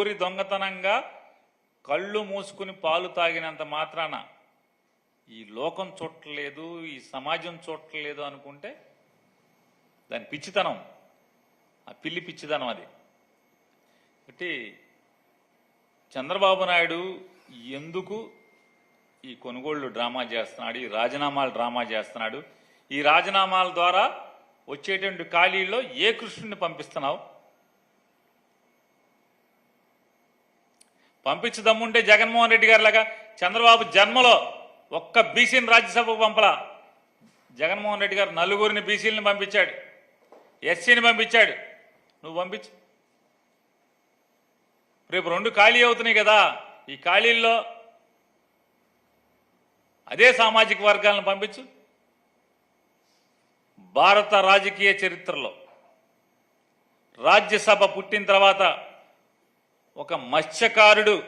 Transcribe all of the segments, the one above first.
సూరి దొంగతనంగా కళ్ళు మూసుకుని పాలు తాగినంత మాత్రాన ఈ లోకం చూడలేదు ఈ సమాజం చూడట్లేదు అనుకుంటే దాని పిచ్చితనం ఆ పిల్లి పిచ్చితనం అది. కాబట్టి చంద్రబాబు నాయుడు ఎందుకు ఈ కొనుగోళ్ళు డ్రామా చేస్తున్నాడు ఈ రాజీనామాలు డ్రామా చేస్తున్నాడు? ఈ రాజీనామాల ద్వారా వచ్చేటువంటి ఖాళీల్లో ఏ కృష్ణుడిని పంపిస్తున్నావు? పంపించి దమ్ముంటే జగన్మోహన్ రెడ్డి గారి లాగా చంద్రబాబు జన్మలో ఒక్క బీసీని రాజ్యసభకు పంపలా. జగన్మోహన్ రెడ్డి గారు నలుగురిని బీసీలను పంపించాడు. ఎస్సీని పంపించాడు. నువ్వు పంపించు. రేపు రెండు ఖాళీ అవుతున్నాయి కదా. ఈ ఖాళీల్లో అదే సామాజిక వర్గాలను పంపించు. భారత రాజకీయ చరిత్రలో రాజ్యసభ పుట్టిన తర్వాత ఒక మత్స్యకారుడు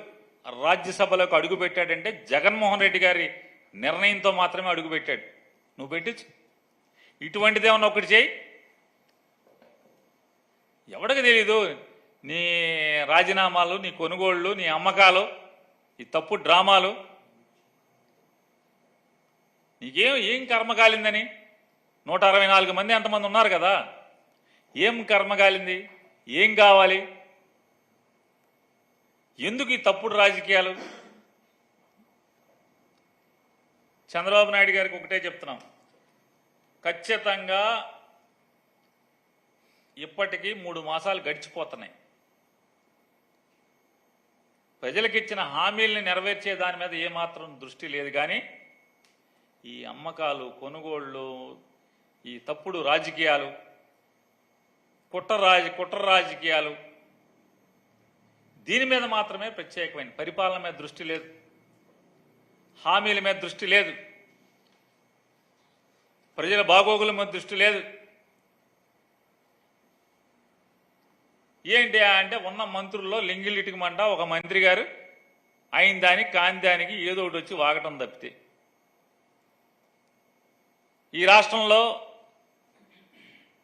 రాజ్యసభలోకి అడుగుపెట్టాడంటే జగన్మోహన్ రెడ్డి గారి నిర్ణయంతో మాత్రమే అడుగుపెట్టాడు. నువ్వు పెట్టచ్చు. ఇటువంటిదేమన్నా ఒకటి చేయి. ఎవడికి తెలీదు నీ రాజీనామాలు నీ కొనుగోళ్ళు నీ అమ్మకాలు ఈ తప్పు డ్రామాలు. నీకేం ఏం కర్మ కాలిందని? నూట అరవై నాలుగు మంది అంతమంది ఉన్నారు కదా? ఏం కర్మ కాలింది? ఏం కావాలి? ఎందుకు ఈ తప్పుడు రాజకీయాలు? చంద్రబాబు నాయుడు గారికి ఒకటే చెప్తున్నాం. ఖచ్చితంగా ఇప్పటికీ మూడు మాసాలు గడిచిపోతున్నాయి. ప్రజలకిచ్చిన హామీల్ని నెరవేర్చే దాని మీద ఏమాత్రం దృష్టి లేదు కానీ ఈ అమ్మకాలు కొనుగోళ్ళు ఈ తప్పుడు రాజకీయాలు కుట్ర రాజ కుట్ర రాజకీయాలు దీని మీద మాత్రమే ప్రత్యేకమైన పరిపాలన మీద దృష్టి లేదు. హామీల మీద దృష్టి లేదు. ప్రజల బాగోగుల మీద దృష్టి లేదు. ఏంటి అంటే ఉన్న మంత్రుల్లో లింగిలిటికి మంట ఒక మంత్రి గారు అయిన దానికి కాని దానికి ఏదో ఒకటి వచ్చి వాగటం తప్పితే. ఈ రాష్ట్రంలో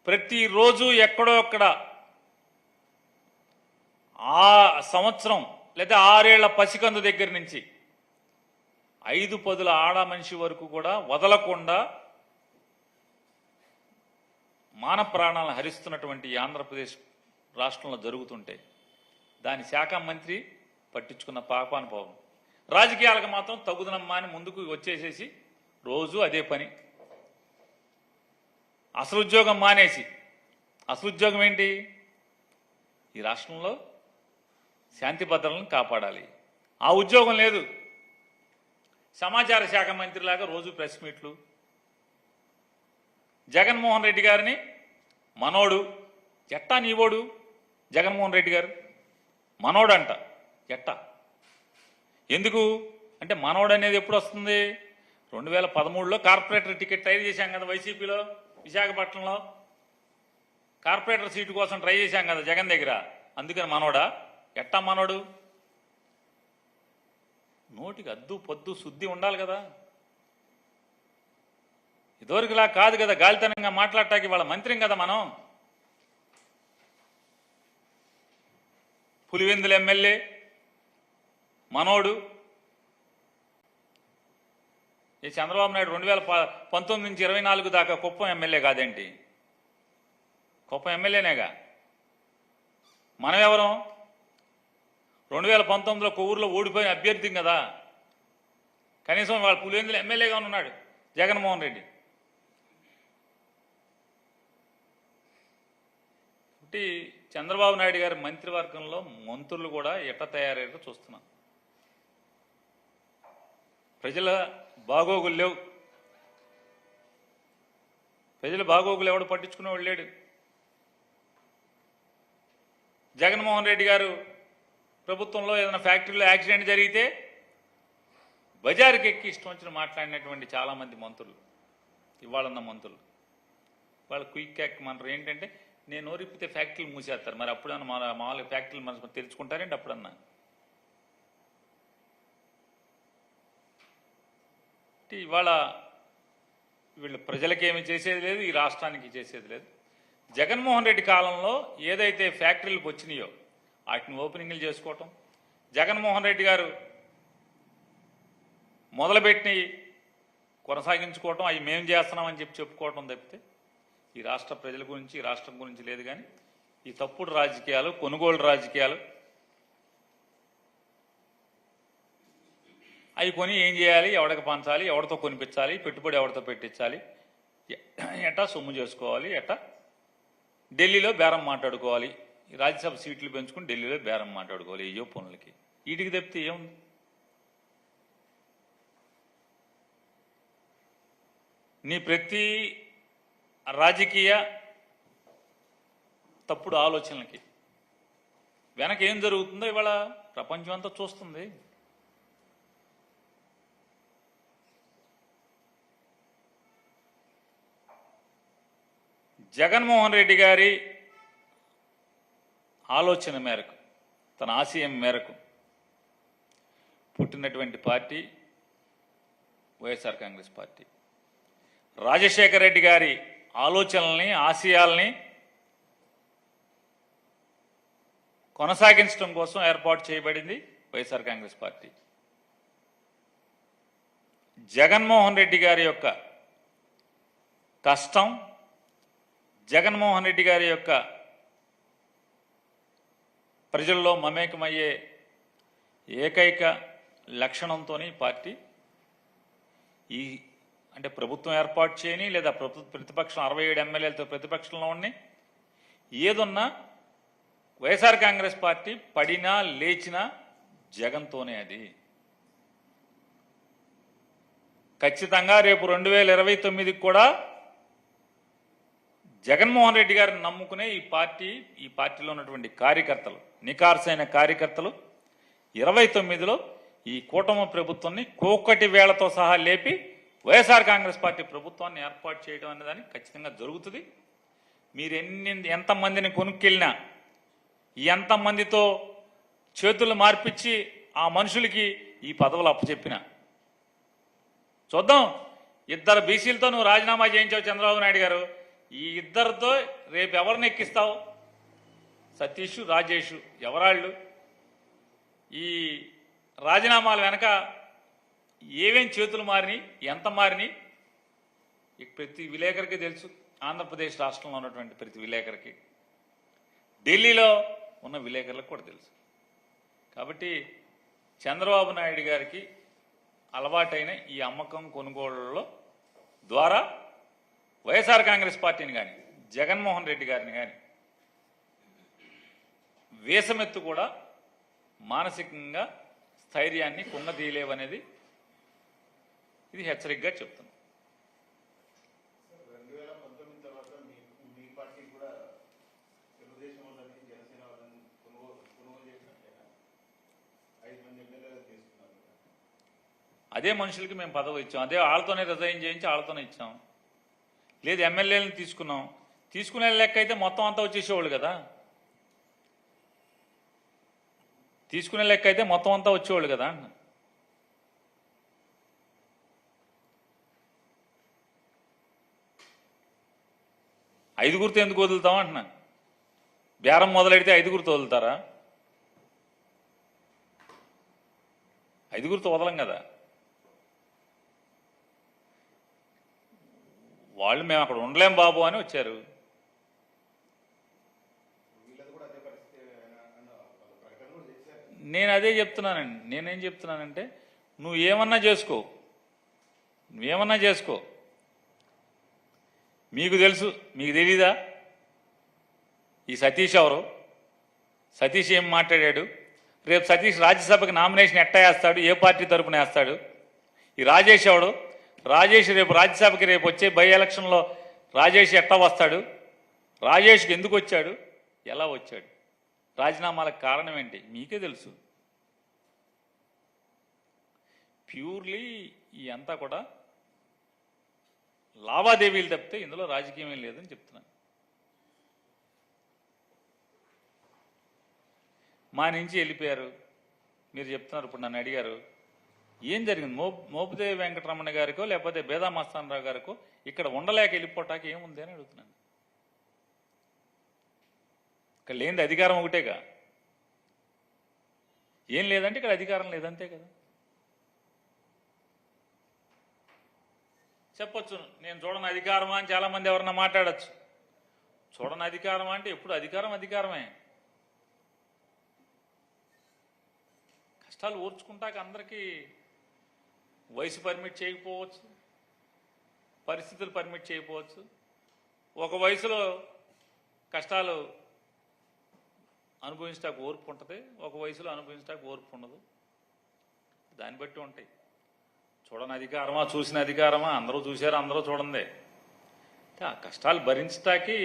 ప్రతిరోజు ఎక్కడో అక్కడ ఆ సంవత్సరం లేదా ఆరేళ్ళ పసికందు దగ్గర నుంచి ఐదు పదుల ఆడ మనిషి వరకు కూడా వదలకుండా మాన ప్రాణాలను హరిస్తున్నటువంటి ఆంధ్రప్రదేశ్ రాష్ట్రంలో జరుగుతుంటే దాని శాఖ మంత్రి పట్టించుకున్న పాపానుపాపం రాజకీయాలకు మాత్రం తగుదనమ్మా అని ముందుకు వచ్చేసేసి రోజు అదే పని. అసలు ఉద్యోగం మానేసి. అసలు ఉద్యోగం ఏంటి? ఈ రాష్ట్రంలో శాంతి భద్రలను కాపాడాలి. ఆ ఉద్యోగం లేదు. సమాచార శాఖ మంత్రిలాగా రోజు ప్రెస్ మీట్లు. జగన్మోహన్ రెడ్డి గారిని మనోడు ఎట్టా నీవోడు జగన్మోహన్ రెడ్డి గారు. మనోడంట ఎట్టా ఎందుకు? అంటే మనోడు అనేది ఎప్పుడు వస్తుంది? రెండు వేల పదమూడులో కార్పొరేటర్ టికెట్ ట్రై చేశాం కదా వైసీపీలో విశాఖపట్నంలో. కార్పొరేటర్ సీటు కోసం ట్రై చేశాం కదా జగన్ దగ్గర. అందుకని మనోడా? ఎట్టా మనోడు? నోటికి అద్దు పొద్దు శుద్ధి ఉండాలి కదా. ఇదివరకులా కాదు కదా గాలితనంగా మాట్లాడటానికి వాళ్ళ మంత్రిం కదా మనం. పులివెందుల ఎమ్మెల్యే మనోడు ఈ చంద్రబాబు నాయుడు రెండు వేల ప- పంతొమ్మిది నుంచి ఇరవై నాలుగు దాకా కుప్పం ఎమ్మెల్యే కాదేంటి? కుప్పం ఎమ్మెల్యేనేగా? మనం ఎవరం రెండు వేల పంతొమ్మిదిలో కొవ్వూరులో ఓడిపోయిన అభ్యర్థి కదా. కనీసం వాళ్ళ పులివెందులు ఎమ్మెల్యేగా ఉన్నాడు జగన్మోహన్ రెడ్డి. కాబట్టి చంద్రబాబు నాయుడు గారి మంత్రివర్గంలో మంత్రులు కూడా ఎట్ట తయారయ్యారో చూస్తున్నాం. ప్రజల బాగోగులు లేవు. ప్రజల బాగోగులు ఎవడు పట్టించుకునేవాడు లేడు. జగన్మోహన్ రెడ్డి గారు ప్రభుత్వంలో ఏదైనా ఫ్యాక్టరీలో యాక్సిడెంట్ జరిగితే బజారుకి ఎక్కి ఇష్టం వచ్చిన మాట్లాడినటువంటి చాలామంది మంత్రులు ఇవాళన్న మంత్రులు. వాళ్ళ క్విక్ యాక్ మంత్రులు. ఏంటంటే నేను ఓరిపితే ఫ్యాక్టరీలు మూసేస్తారు. మరి అప్పుడన్నా మా మామూలుగా ఫ్యాక్టరీలు మన తెరుచుకుంటారేంటి అప్పుడన్నా? అంటే ఇవాళ వీళ్ళు ప్రజలకేమి చేసేది లేదు ఈ రాష్ట్రానికి చేసేది లేదు. జగన్మోహన్ రెడ్డి కాలంలో ఏదైతే ఫ్యాక్టరీలకు వచ్చినాయో వాటిని ఓపెనింగ్లు చేసుకోవటం. జగన్మోహన్ రెడ్డి గారు మొదలుపెట్టి కొనసాగించుకోవటం అవి మేము చేస్తున్నామని చెప్పి చెప్పుకోవటం తప్పితే ఈ రాష్ట్ర ప్రజల గురించి రాష్ట్రం గురించి లేదు కానీ ఈ తప్పుడు రాజకీయాలు కొనుగోలు రాజకీయాలు అవి కొని ఏం చేయాలి? ఎవడికి పంచాలి? ఎవరితో కొనిపించాలి? పెట్టుబడి ఎవరితో పెట్టించాలి? ఎ- ఎట్టా సొమ్ము చేసుకోవాలి? ఎట్టా ఢిల్లీలో బేరం మాట్లాడుకోవాలి? రాజ్యసభ సీట్లు పెంచుకుని ఢిల్లీలో బేరం మాట్లాడుకోవాలి ఏయో పనులకి. వీటికి తప్పితే ఏముంది? నీ ప్రతి రాజకీయ తప్పుడు ఆలోచనలకి వెనక ఏం జరుగుతుందో ఇవాళ ప్రపంచం అంతా చూస్తుంది. జగన్మోహన్ రెడ్డి గారి ఆలోచన మేరకు తన ఆశయం మేరకు పుట్టినటువంటి party YSR Congress party. Rajasekhara Reddy గారి ఆలోచనల్ని ఆశయాల్ని కొనసాగించడం కోసం ఏర్పాటు చేయబడింది YSR Congress party. Jaganmohan Reddy గారి యొక్క కష్టం జగన్మోహన్ రెడ్డి గారి యొక్క ప్రజల్లో మమేకమయ్యే ఏకైక లక్షణంతో పార్టీ ఈ అంటే ప్రభుత్వం ఏర్పాటు చేయని లేదా ప్రభు ప్రతిపక్షం అరవై ఏడు ఎమ్మెల్యేలతో ప్రతిపక్షంలో ఉండి ఏదున్నా వైఎస్ఆర్ కాంగ్రెస్ పార్టీ పడినా లేచినా జగన్తోనే అది. ఖచ్చితంగా రేపు రెండు వేల ఇరవై తొమ్మిదికి కూడా జగన్మోహన్ రెడ్డి గారిని నమ్ముకునే ఈ పార్టీ ఈ పార్టీలో ఉన్నటువంటి కార్యకర్తలు నికార్సైన కార్యకర్తలు ఇరవై తొమ్మిదిలో ఈ కూటమి ప్రభుత్వాన్ని కోకటి వేళతో సహా లేపి వైఎస్ఆర్ కాంగ్రెస్ పార్టీ ప్రభుత్వాన్ని ఏర్పాటు చేయడం అనేదాన్ని ఖచ్చితంగా జరుగుతుంది. మీరు ఎన్ని ఎంతమందిని కొనుక్కెళ్ళినా ఎంతమందితో చేతులు మార్పిచ్చి ఆ మనుషులకి ఈ పదవులు అప్పచెప్పిన. చూద్దాం ఇద్దరు బీసీలతో నువ్వు రాజీనామా చేయించావు చంద్రబాబు నాయుడు గారు. ఈ ఇద్దరితో రేపు ఎవరిని ఎక్కిస్తావు? సతీష్ రాజేష్ ఎవరాళ్ళు? ఈ రాజీనామాల వెనక ఏమేం చేతులు మారినాయి ఎంత మారినాయి ప్రతి విలేకరికి తెలుసు. ఆంధ్రప్రదేశ్ రాష్ట్రంలో ఉన్నటువంటి ప్రతి విలేకరికి. ఢిల్లీలో ఉన్న విలేకరులకు కూడా తెలుసు. కాబట్టి చంద్రబాబు నాయుడు గారికి అలవాటైన ఈ అమ్మకం కొనుగోళ్ళలో ద్వారా వైఎస్ఆర్ కాంగ్రెస్ పార్టీని కానీ జగన్మోహన్ రెడ్డి గారిని కానీ వేసమెత్తు కూడా మానసికంగా స్థైర్యాన్ని కుంగదీయలేవనేది ఇది హెచ్చరికగా చెప్తున్నాం. అదే మనుషులకి మేము పదవి ఇచ్చాం. అదే వాళ్ళతోనే రిజైన్ చేయించి వాళ్ళతోనే ఇచ్చాం. లేదు ఎమ్మెల్యేలను తీసుకున్నాం. తీసుకునే లెక్క అయితే మొత్తం అంతా వచ్చేసేవాళ్ళు కదా. తీసుకునే లెక్క అయితే మొత్తం అంతా వచ్చేవాళ్ళు కదా అన్న. ఐదుగురితో ఎందుకు వదులుతాం అంటున్నా. బేరం మొదలెడితే ఐదుగురితో వదులుతారా? ఐదుగురితో వదలం కదా. వాళ్ళు మేము అక్కడ ఉండలేం బాబు అని వచ్చారు వీళ్ళది కూడా అదే పరిస్థితి అన్న అన్న వాళ్ళు ప్రకటన కూడా చేశారు నేను అదే చెప్తున్నానండి. నేనేం చెప్తున్నానంటే నువ్వు ఏమన్నా చేసుకో. నువ్వేమన్నా చేసుకో. మీకు తెలుసు మీకు తెలీదా? ఈ సతీష్ ఎవరు? సతీష్ ఏం మాట్లాడాడు? రేపు సతీష్ రాజ్యసభకి నామినేషన్ ఎట్టా వేస్తాడు? ఏ పార్టీ తరపున వేస్తాడు? ఈ రాజేష్ ఎవడు? రాజేష్ రేపు రాజ్యసభకి రేపు వచ్చే బై ఎలక్షన్లో రాజేష్ ఎట్టా వస్తాడు? రాజేష్కి ఎందుకు వచ్చాడు? ఎలా వచ్చాడు? రాజీనామాలకు కారణం ఏంటి? మీకే తెలుసు. ప్యూర్లీ ఈ అంతా కూడా లావాదేవీలు తప్పితే ఇందులో రాజకీయం ఏం లేదని చెప్తున్నాను. మా నుంచి వెళ్ళిపోయారు. మీరు చెప్తున్నారు ఇప్పుడు నన్ను అడిగారు. ఏం జరిగింది? మో మోపుదేవి వెంకటరమణ గారికో లేకపోతే బేదామస్తానరావు గారికో ఇక్కడ ఉండలేక వెళ్ళిపోవటానికి ఏముంది అని అడుగుతున్నాను. ఇక్కడ లేనిది అధికారం ఒకటేగా. ఏం లేదంటే ఇక్కడ అధికారం లేదంతే కదా. చెప్పొచ్చు నేను చూడని అధికారమా అని చాలా మంది ఎవరన్నా మాట్లాడచ్చు. చూడని అధికారమా అంటే ఎప్పుడు అధికారం అధికారమే. కష్టాలు ఓర్చుకుంటాక అందరికీ వయసు పర్మిట్ చేయకపోవచ్చు పరిస్థితులు పర్మిట్ చేయకపోవచ్చు. ఒక వయసులో కష్టాలు అనుభవించడానికి ఓర్పు ఉంటుంది. ఒక వయసులో అనుభవించడానికి ఓర్పు ఉండదు. దాన్ని బట్టి ఉంటాయి. చూడని అధికారమా చూసిన అధికారమా? అందరూ చూశారు అందరూ చూడండి ఆ కష్టాలు భరించటానికి